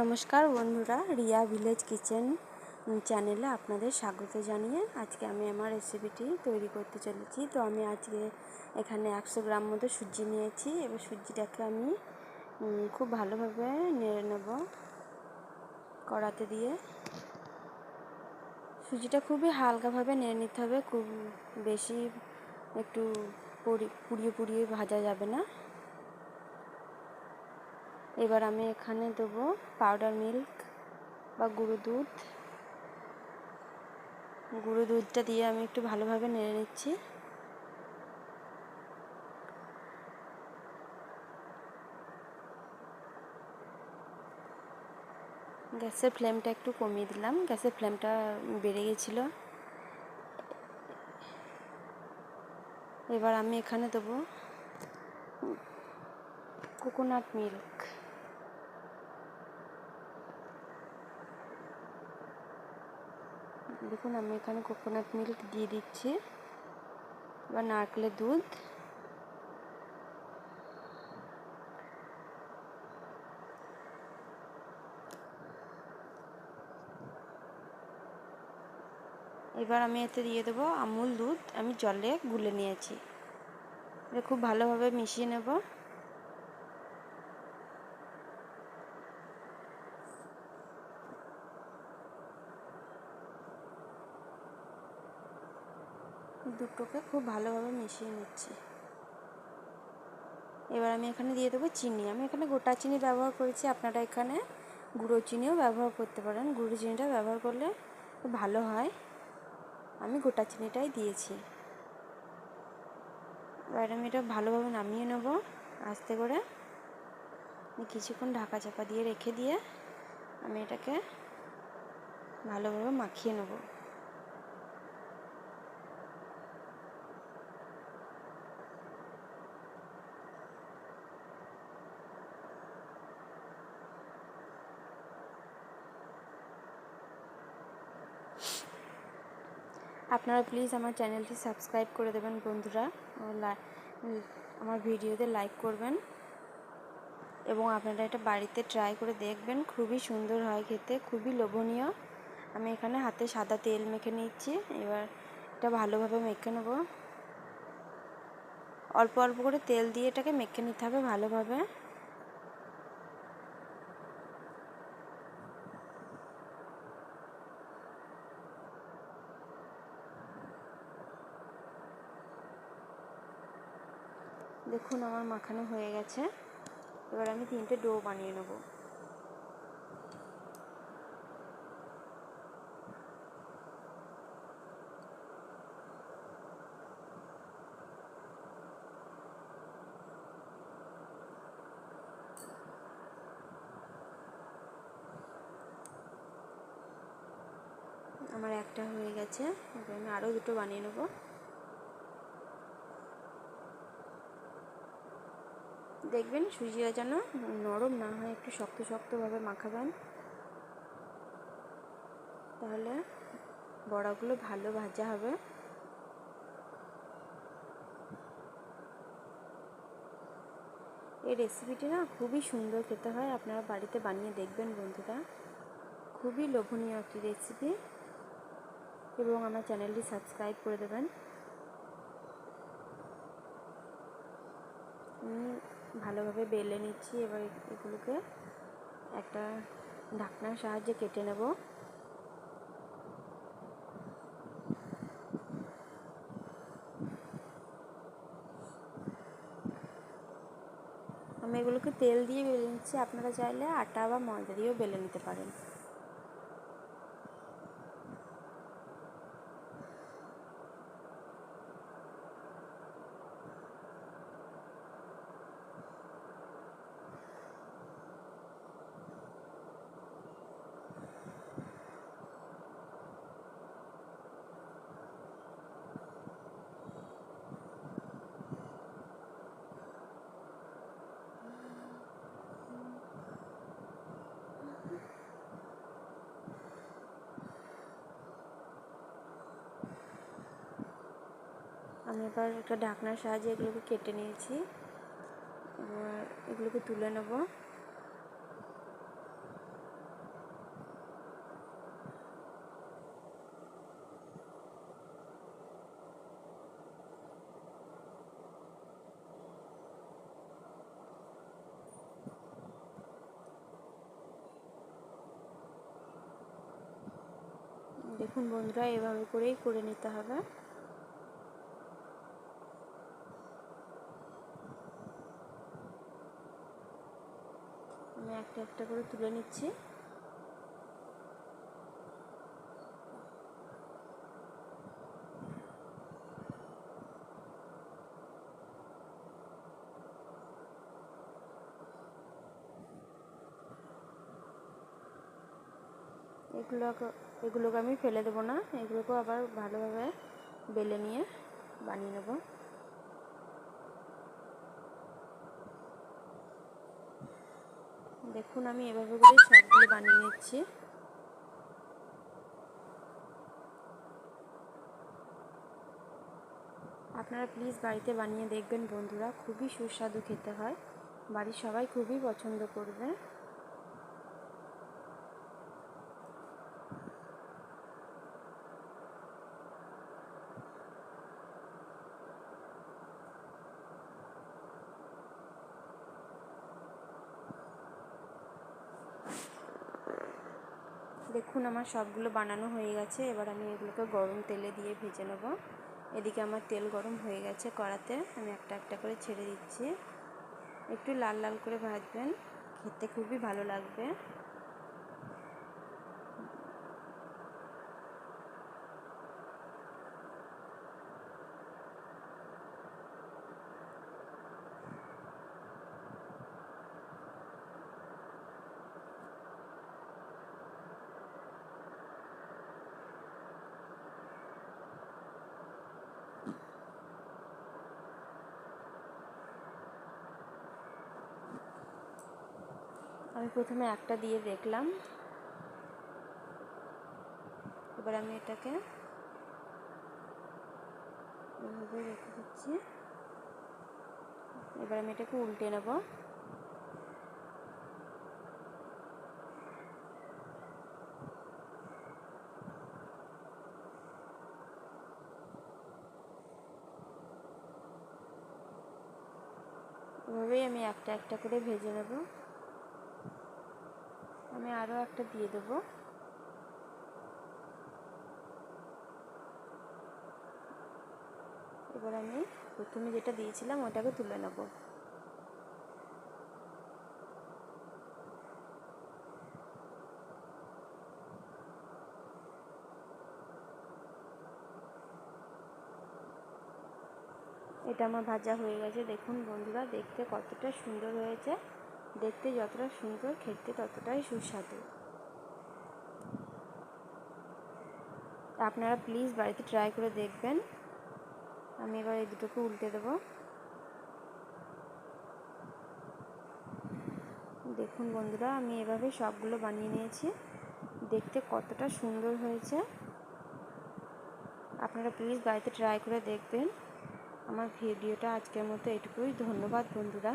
নমস্কার বন্ধুরা, Riya village kitchen চ্যানেলে আপনাদের স্বাগত জানিয়ে আজকে আমি আমার রেসিপিটি তৈরি করতে চলেছি। তো আমি আজকে এখানে একশো গ্রাম মতো সুজি নিয়েছি। এবার সুজিটাকে আমি খুব ভালোভাবে নেড়ে নেব কড়াতে দিয়ে। সুজিটা খুবই হালকাভাবে নেড়ে নিতে হবে, খুব বেশি একটু পুড়িয়ে পুড়িয়ে ভাজা যাবে না। এবার আমি এখানে দেবো পাউডার মিল্ক বা গুঁড়ো দুধ। গুঁড়ো দুধটা দিয়ে আমি একটু ভালোভাবে নেড়ে নিচ্ছি। গ্যাসের ফ্লেমটা একটু কমিয়ে দিলাম। গ্যাসের ফ্লেমটা বেড়ে গেছিল। এবার আমি এখানে দেবো কোকোনাট মিল্ক দেখুন, আমি এখানে কোকোনাট মিল্ক দিয়ে দিচ্ছি বা নারকেলের দুধ। এবার আমি এতে দিয়ে দেবো আমুল দুধ। আমি জলে গুলে নিয়েছি। খুব ভালোভাবে মিশিয়ে নেব। দুটোকে খুব ভালোভাবে মিশিয়ে নিচ্ছি। এবার আমি এখানে দিয়ে দেবো চিনি। আমি এখানে গোটা চিনি ব্যবহার করেছি। আপনারা এখানে গুঁড়ো চিনিও ব্যবহার করতে পারেন। গুঁড়ো চিনিটা ব্যবহার করলে ভালো হয়। আমি গোটা চিনিটাই দিয়েছি। এবার আমি এটা ভালোভাবে নামিয়ে নেব আস্তে করে। কিছুক্ষণ ঢাকা চাপা দিয়ে রেখে দিয়ে আমি এটাকে ভালোভাবে মাখিয়ে নেব। আপনারা প্লিজ আমার চ্যানেলটি সাবস্ক্রাইব করে দেবেন বন্ধুরা। আমার ভিডিওতে লাইক করবেন। এবং আপনারা এটা বাড়িতে ট্রাই করে দেখবেন। খুবই সুন্দর হয় খেতে, খুবই লোভনীয়। আমি এখানে হাতে সাদা তেল মেখে নিচ্ছি। এবার এটা ভালোভাবে মেখে নেব। অল্প অল্প করে তেল দিয়ে এটাকে মেখে নিতে হবে ভালোভাবে। দেখুন, আমার মাখানো হয়ে গেছে। এবার আমি তিনটে ডো বানিয়ে নেব। আমার একটা হয়ে গেছে। এবার আমি আরও দুটো বানিয়ে নেব। দেখবেন সুজিটা যেন নরম না হয়, একটু শক্ত শক্তভাবে মাখাবেন। তাহলে বড়াগুলো ভালো ভাজা হবে। এই রেসিপিটি না খুবই সুন্দর খেতে হয়, আপনারা বাড়িতে বানিয়ে দেখবেন বন্ধুরা। খুবই লোভনীয় একটি রেসিপি এবং আমার চ্যানেলটি সাবস্ক্রাইব করে দেবেন। ভালোভাবে বেলে নিচ্ছি, এবার এগুলোকে একটা ঢাকনার সাহায্যে কেটে নেব। আমি এগুলোকে তেল দিয়ে বেলে নিচ্ছি, আপনারা চাইলে আটা বা ময়দা দিয়েও বেলে নিতে পারেন। আমি এবার একটা ঢাকনার সাহায্যে এগুলোকে কেটে নিয়েছি। এবার এগুলোকে তুলে নেব। দেখুন বন্ধুরা, এভাবে করেই করে নিতে হবে। আমি একটা একটা করে তুলে নিচ্ছি। এগুলোকে এগুলোকে আমি ফেলে দেবো না, এগুলোকেও আবার ভালোভাবে বেলে নিয়ে বানিয়ে নেব। দেখুন আমি এভাবে করে সবগুলো বানিয়ে নিচ্ছি। আপনারা প্লিজ বাড়িতে বানিয়ে দেখবেন বন্ধুরা, খুবই সুস্বাদু খেতে হয়। বাড়ির সবাই খুবই পছন্দ করবে দেখুন, আমার সবগুলো বানানো হয়ে গেছে। এবার আমি এগুলোকে গরম তেলে দিয়ে ভেজে নেব। এদিকে আমার তেল গরম হয়ে গেছে কড়াতে। আমি একটা একটা করে ছেড়ে দিচ্ছি। একটু লাল লাল করে ভাজবেন। খেতে খুবই ভালো লাগবে। আমি প্রথমে একটা দিয়ে দেখলাম। এবার আমি এটাকে এভাবে রেখে দিচ্ছি। এবার আমি এটাকে উল্টে নেব। এভাবেই আমি একটা একটা করে ভেজে নেব। আমি আরও একটা দিয়ে দেব। এবার আমি প্রথমে যেটা দিয়েছিলাম, ওটাকে তুলে নেব। এটা আমার ভাজা হয়ে গেছে। দেখুন বন্ধুরা, দেখতে কতটা সুন্দর হয়েছে। দেখতে যতটা সুন্দর, খেতে ততটাই সুস্বাদু। আপনারা প্লিজ বাড়িতে ট্রাই করে দেখবেন। আমি এবার এই দুটোকে উল্টে দেবো। দেখুন বন্ধুরা, আমি এভাবে সবগুলো বানিয়ে নিয়েছি। দেখতে কতটা সুন্দর হয়েছে। আপনারা প্লিজ বাড়িতে ট্রাই করে দেখবেন। আমার ভিডিওটা আজকের মতো এটুকুই। ধন্যবাদ বন্ধুরা।